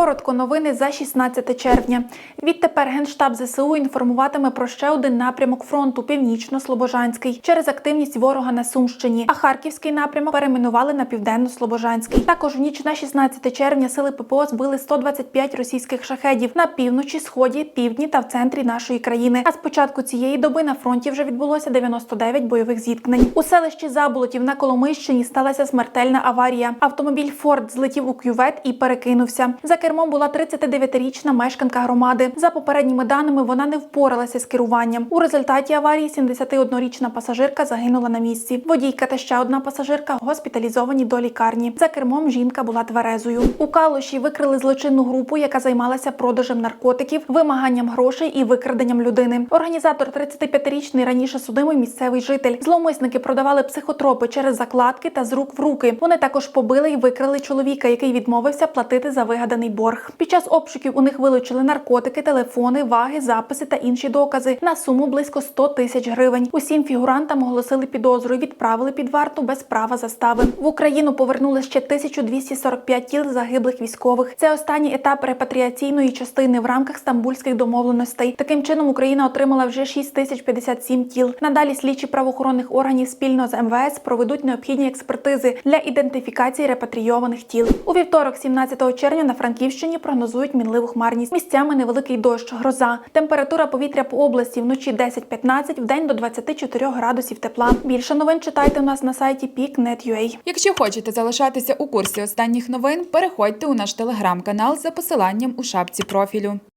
Коротко новини за 16 червня. Відтепер генштаб ЗСУ інформуватиме про ще один напрямок фронту північно-слобожанський через активність ворога на Сумщині. А харківський напрямок перейменували на південно-слобожанський. Також в ніч на 16 червня сили ППО збили 125 російських шахедів на півночі, сході, півдні та в центрі нашої країни. А з початку цієї доби на фронті вже відбулося 99 бойових зіткнень. У селищі Заболотів на Коломийщині сталася смертельна аварія. Автомобіль Форд злетів у кювет і перекинувся. За кермом була 39-річна мешканка громади. За попередніми даними, вона не впоралася з керуванням. У результаті аварії 71-річна пасажирка загинула на місці. Водійка та ще одна пасажирка госпіталізовані до лікарні. За кермом жінка була тверезою. У Калуші викрили злочинну групу, яка займалася продажем наркотиків, вимаганням грошей і викраденням людини. Організатор 35-річний раніше судимий місцевий житель. Зловмисники продавали психотропи через закладки та з рук в руки. Вони також побили і викрали чоловіка, який відмовився платити за вигаданий. Під час обшуків у них вилучили наркотики, телефони, ваги, записи та інші докази на суму близько 100 тисяч гривень. Усім фігурантам оголосили підозру і відправили під варту без права застави. В Україну повернули ще 1245 тіл загиблих військових. Це останній етап репатріаційної частини в рамках стамбульських домовленостей. Таким чином Україна отримала вже 6057 тіл. Надалі слідчі правоохоронних органів спільно з МВС проведуть необхідні експертизи для ідентифікації репатрійованих тіл. У вівторок, 17 червня, на Франківщині прогнозують мінливу хмарність. Місцями невеликий дощ, гроза. Температура повітря по області вночі 10-15, вдень до 24 градусів тепла. Більше новин читайте у нас на сайті peak.net.ua. Якщо хочете залишатися у курсі останніх новин, переходьте у наш телеграм-канал за посиланням у шапці профілю.